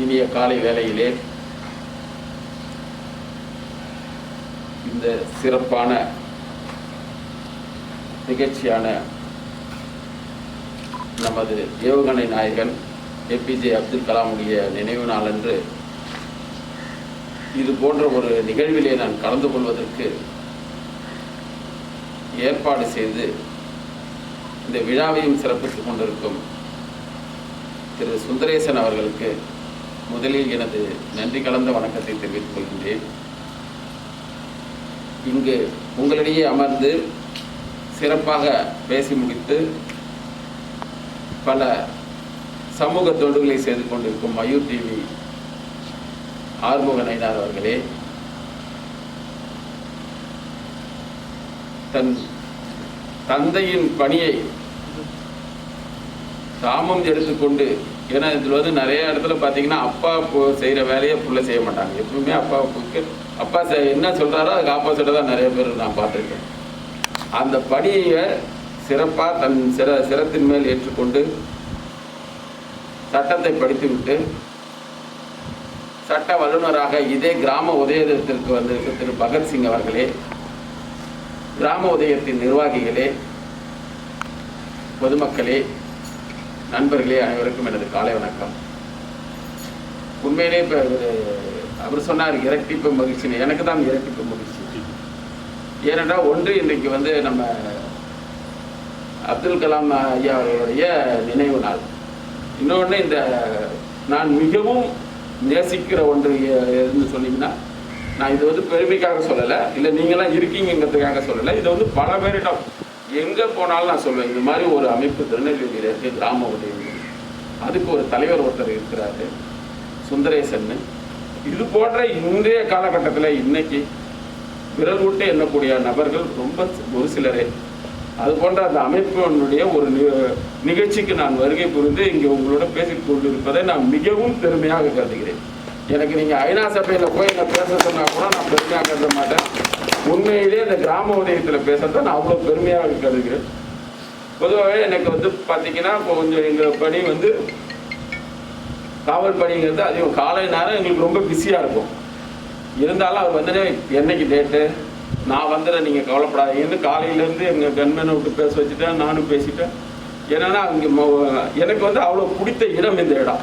இனிய காலை வேளையிலே இந்த சிறப்பான நிகழ்ச்சியான நமது ஏவுகணை நாயகன் ஏபிஜே அப்துல் கலாமுடைய நினைவு நாளன்று இது போன்ற ஒரு நிகழ்விலே நான் கலந்து கொள்வதற்கு ஏற்பாடு செய்து இந்த விழாவையும் சிறப்பித்துக் கொண்டிருக்கும் திரு சுந்தரேசன் அவர்களுக்கு முதலில் எனது நன்றி கலந்த வணக்கத்தை தெரிவித்துக் கொள்கின்றேன். இங்கு உங்களிடையே அமர்ந்து சிறப்பாக பேசி முடித்து பல சமூக தொண்டுகளை செய்து கொண்டிருக்கும் மயூர் டிவி ஆறுமுக நயினார் அவர்களே தன் தந்தையின் பணியை தாமும் எடுத்துக்கொண்டு ஏன்னா இதில் வந்து நிறைய இடத்துல பார்த்தீங்கன்னா அப்பா செய்கிற வேலையை புள்ள செய்ய மாட்டாங்க. எப்பவுமே அப்பாவுக்கு அப்பா என்ன சொல்கிறாரோ அதுக்கு ஆப்போசிட்டாக தான் நிறைய பேர் நான் பார்த்துருக்கேன். அந்த பணியை சிறப்பாக தன் சிற சிரத்தின் மேல் ஏற்றுக்கொண்டு சட்டத்தை படித்துவிட்டு சட்ட வல்லுநராக இதே கிராம உதயத்திற்கு வந்திருக்க திரு பகத்சிங் அவர்களே கிராம உதயத்தின் நிர்வாகிகளே பொதுமக்களே நண்பர்களே அனைவருக்கும் எனது காலை வணக்கம். உண்மையிலே இப்போ அவர் சொன்னார் இரட்டிப்பு மகிழ்ச்சின்னு. எனக்கு தான் இரட்டிப்பு மகிழ்ச்சி. ஏனென்றால் ஒன்று இன்றைக்கு வந்து நம்ம அப்துல் கலாம் ஐயா அவர்களுடைய நினைவு நாள். இன்னொன்று இந்த நான் மிகவும் நேசிக்கிற ஒன்று எதுன்னு சொன்னீங்கன்னா நான் இது வந்து பெருமைக்காக சொல்லலை. இல்லை நீங்களாம் இருக்கீங்கிறதுக்காக சொல்லலை. இதை வந்து பல பேரிடம் எங்கே போனாலும் நான் சொல்லுவேன் இந்த மாதிரி ஒரு அமைப்பு திருநெல்வேலியில் இருக்குது கிராம உதவி அதுக்கு ஒரு தலைவர் ஒருத்தர் இருக்கிறாரு சுந்தரேசன் இது போன்ற இன்றைய காலகட்டத்தில் இன்னைக்கு விரல் விட்டு எண்ணக்கூடிய நபர்கள் ரொம்ப ஒரு சிலரே. அது போன்ற அந்த அமைப்பினுடைய ஒரு நிகழ்ச்சிக்கு நான் வருகை புரிந்து இங்கே உங்களோட பேசிக் கொண்டிருப்பதை நான் மிகவும் பெருமையாக கருதுகிறேன். எனக்கு நீங்கள் ஐநா சபையில் போய் என்ன பேச சொன்னால் கூட நான் பெருமையாக கருத மாட்டேன். உண்மையிலேயே இந்த கிராம உதயத்தில் பேசுறத நான் அவ்வளோ பெருமையாக கருதுகிறேன். பொதுவாகவே எனக்கு வந்து பார்த்தீங்கன்னா இப்போ கொஞ்சம் எங்கள் பணி வந்து காவல் பணிங்கிறது அதிகம். காலை நேரம் எங்களுக்கு ரொம்ப பிஸியாக இருக்கும். இருந்தாலும் அவர் வந்துட்டு என்னைக்கு டேட்டு நான் வந்துடுறேன் நீங்கள் கவலைப்படாதீங்கன்னு காலையிலேருந்து எங்கள் கன்மேனை விட்டு பேச வச்சுட்டேன் நானும் பேசிட்டேன். ஏன்னா அங்கே எனக்கு வந்து அவ்வளோ பிடித்த இடம் இந்த இடம்.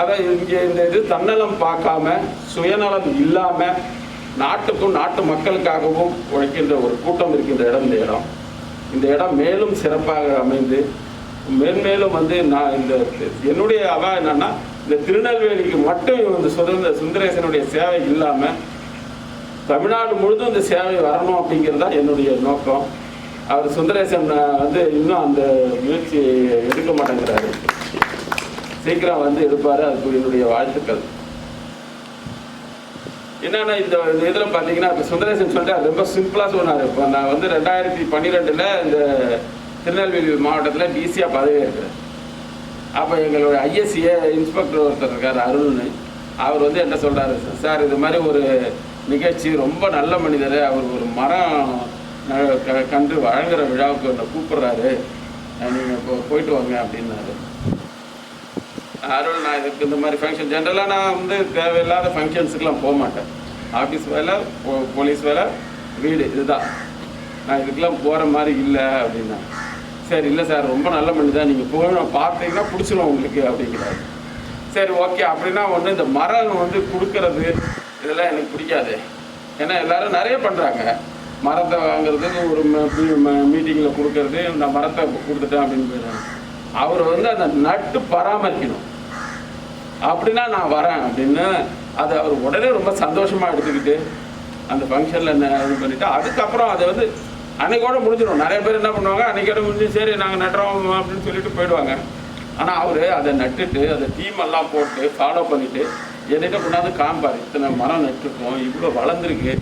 அதான் இங்கே இந்த இது தன்னலம் பார்க்காம சுயநலம் இல்லாமல் நாட்டுக்கும் நாட்டு மக்களுக்காகவும் உழைக்கின்ற ஒரு கூட்டம் இருக்கின்ற இடம் இந்த இடம். இந்த இடம் மேலும் சிறப்பாக அமைந்து மேன்மேலும் வந்து நான் இந்த என்னுடைய அவ என்னன்னா இந்த திருநெல்வேலிக்கு மட்டும் இந்த சுதந்திர சுந்தரேசனுடைய சேவை இல்லாமல் தமிழ்நாடு முழுதும் இந்த சேவை வரணும் அப்படிங்கிறது தான் என்னுடைய நோக்கம். அவர் சுந்தரேசன் வந்து இன்னும் அந்த முயற்சி எடுக்க மாட்டேங்கிறாரு. சீக்கிரம் வந்து எடுப்பாரு அதுக்கு என்னுடைய வாழ்த்துக்கள். என்னன்னா இந்த இதில் பார்த்தீங்கன்னா இப்போ சுந்தரேசன் சொல்லிட்டு ரொம்ப சிம்பிளாக சொன்னார். இப்போ நான் வந்து ரெண்டாயிரத்தி பன்னிரெண்டில் இந்த திருநெல்வேலி மாவட்டத்தில் பிசியாக பதவி இருக்கிறேன் அப்போ எங்களுடைய ஐஎஸ்சிஏ இன்ஸ்பெக்டர் ஒருத்தர் இருக்கார் அருள்னு. அவர் வந்து என்ன சொல்கிறாரு சார் இது மாதிரி ஒரு நிகழ்ச்சி ரொம்ப நல்ல மனிதர் அவர் ஒரு மரம் ந- க- கன்று வழங்குற விழாவுக்கு என்னை கூப்பிட்றாரு. நீங்கள் இப்போ போயிட்டு வாங்க அப்படின்னாரு. அருள் நான் இதுக்கு இந்த மாதிரி ஃபங்க்ஷன் ஜென்ரலாக நான் வந்து தேவையில்லாத ஃபங்க்ஷன்ஸுக்கெலாம் போக மாட்டேன். ஆஃபீஸ் வேலை போ- போலீஸ் வேலை வீடு இதுதான். நான் இதுக்கெலாம் போகிற மாதிரி இல்லை அப்படின்னா. சரி இல்லை சார் ரொம்ப நல்ல மனிதன் நீங்கள் போகணும் பார்த்தீங்கன்னா பிடிச்சிடும் உங்களுக்கு அப்படிங்கிறாரு. சரி ஓகே. அப்படின்னா ஒன்று இந்த மரம் வந்து கொடுக்கறது இதெல்லாம் எனக்கு பிடிக்காது. ஏன்னா எல்லாரும் நிறைய பண்ணுறாங்க மரத்தை வாங்குறதுக்கு ஒரு மீட்டிங்கில் கொடுக்கறது நான் மரத்தை கொடுத்துட்டேன் அப்படின்னு போயிடுறாங்க. அவர் வந்து அந்த நட்டு பராமரிக்கணும். அப்படின்னா நான் வரேன் அப்படின்னு அதை அவர் உடனே ரொம்ப சந்தோஷமாக எடுத்துக்கிட்டு அந்த ஃபங்க்ஷனில் என்ன இது பண்ணிவிட்டு அதுக்கப்புறம் அதை வந்து அன்னைக்கோட முடிஞ்சிடும். நிறைய பேர் என்ன பண்ணுவாங்க அன்னைக்கோட முடிஞ்சு சரி நாங்கள் நட்டுறோம் அப்படின்னு சொல்லிட்டு போயிடுவாங்க. ஆனால் அவர் அதை நட்டுட்டு அதை தீம் எல்லாம் போட்டு ஃபாலோ பண்ணிவிட்டு என்கிட்ட கொண்டாந்து காமிப்பார் இத்தனை மரம் நட்டுருக்கோம் இவ்வளோ வளர்ந்துருக்கு.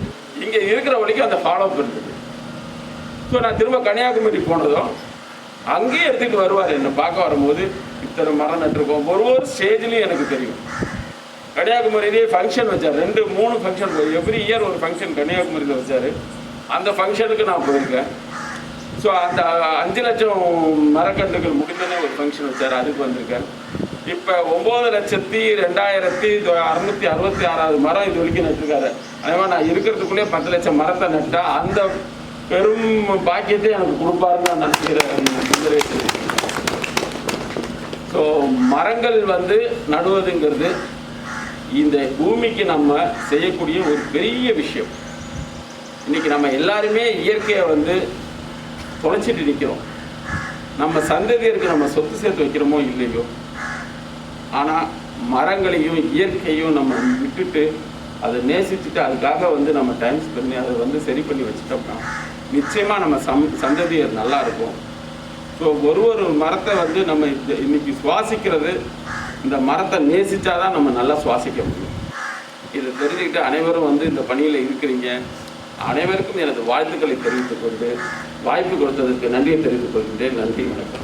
இங்கே இருக்கிற வரைக்கும் அந்த ஃபாலோ பண்ணுறது ஸோ நான் திரும்ப கன்னியாகுமரி போனதும் அங்கேயே எடுத்துகிட்டு வருவார். என்னை பார்க்க வரும்போது இத்தனை மரம் நட்டுருக்கோம். ஒரு ஒரு ஸ்டேஜ்லேயும் எனக்கு தெரியும். கன்னியாகுமரியிலேயே ஃபங்க்ஷன் வச்சார். ரெண்டு மூணு ஃபங்க்ஷன் எவ்ரி இயர் ஒரு ஃபங்க்ஷன் கன்னியாகுமரியில் வச்சார். அந்த ஃபங்க்ஷனுக்கு நான் போயிருக்கேன். ஸோ அந்த அஞ்சு லட்சம் மரக்கன்றுகள் முடிந்தனே ஒரு ஃபங்க்ஷன் வச்சார். அதுக்கு வந்திருக்கேன். இப்போ ஒம்பது லட்சத்தி ரெண்டாயிரத்தி அறுநூத்தி அறுபத்தி ஆறாவது மரம் இது வரைக்கும் நட்டுருக்காரு. அதே மாதிரி நான் இருக்கிறதுக்குள்ளே பத்து லட்சம் மரத்தை நட்டால் அந்த பெரும் பாக்கியத்தை எனக்கு கொடுப்பாருன்னு நான் நினைக்கிறேன். ஸோ மரங்கள் வந்து நடுவதுங்கிறது இந்த பூமிக்கு நம்ம செய்யக்கூடிய ஒரு பெரிய விஷயம். இன்னைக்கு நம்ம எல்லாருமே இயற்கையை வந்து தொலைச்சிட்டு நிற்கிறோம் நம்ம சந்ததியருக்கு நம்ம சொத்து சேர்த்து வைக்கிறோமோ இல்லையோ. ஆனால் மரங்களையும் இயற்கையும் நம்ம விட்டுட்டு அதை நேசிச்சுட்டு அதுக்காக வந்து நம்ம டைம் ஸ்பெண்ட் பண்ணி அதை வந்து சரி பண்ணி வச்சுட்டோம்னா நிச்சயமாக நம்ம சம் சந்ததியர் நல்லா இருக்கும். ஸோ ஒரு ஒரு மரத்தை வந்து நம்ம இன்னைக்கு சுவாசிக்கிறது இந்த மரத்தை நேசிச்சாதான் நம்ம நல்லா சுவாசிக்க முடியும். இதை தெரிஞ்சுக்கிட்டு அனைவரும் வந்து இந்த பணியில் இருக்கிறீங்க. அனைவருக்கும் எனது வாழ்த்துக்களை தெரிவித்துக் கொண்டு வாய்ப்பு கொடுத்ததற்கு நன்றியை தெரிவித்துக் கொள்கின்றேன். நன்றி வணக்கம்.